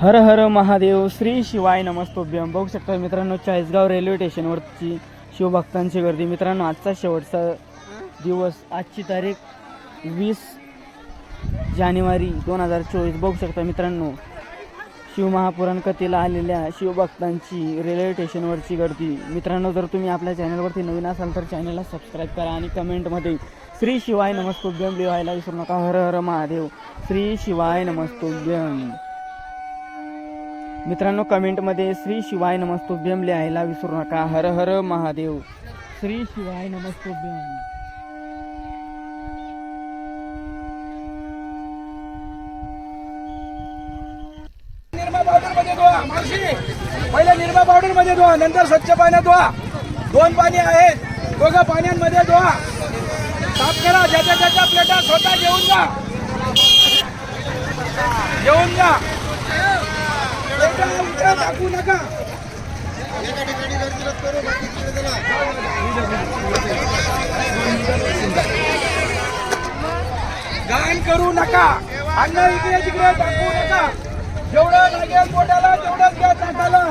हर हर महादेव श्री शिवाय नमस्तोभ्यम बघू शकता मित्रांनो चाळीसगाव रेल्वे स्टेशनवरची शिवभक्तांची गर्दी. मित्रांनो आजचा शेवटचा दिवस. आजची तारीख वीस जानेवारी दोन हजार चोवीस. बघू शकता मित्रांनो शिवमहापुराण कथेला आलेल्या शिवभक्तांची रेल्वे स्टेशनवरची गर्दी. मित्रांनो जर तुम्ही आपल्या चॅनलवरती नवीन असाल तर चॅनलला सबस्क्राईब करा आणि कमेंटमध्ये श्री शिवाय नमस्तोभ्यम लिहायला विसरू नका. हर हर महादेव श्री शिवाय नमस्तोभ्यम मित्रांनो कमेंटमध्ये श्री शिवाय नमस्तुभ्यम लिहायला विसरू नका. हर हर महादेव. श्री शिवाय नमस्तुभ्यम निर्मा पावडरमध्ये धुवा मावशी. पहिले निर्मा पावडरमध्ये धुवा नंतर स्वच्छ पाण्यात धुवा. दोन पाणी आहेत. दोघं पाण्यांमध्ये धुवा. साफ करा ज्याच्या ज्याच्या प्लेटा स्वतः घेऊन जा. घेऊन जा. टाकू नका. घाण करू नका. अन्न इकडे तिकडे टाकू नका. जेवढं लागेल पोटाला तेवढंच घ्या ताटाला.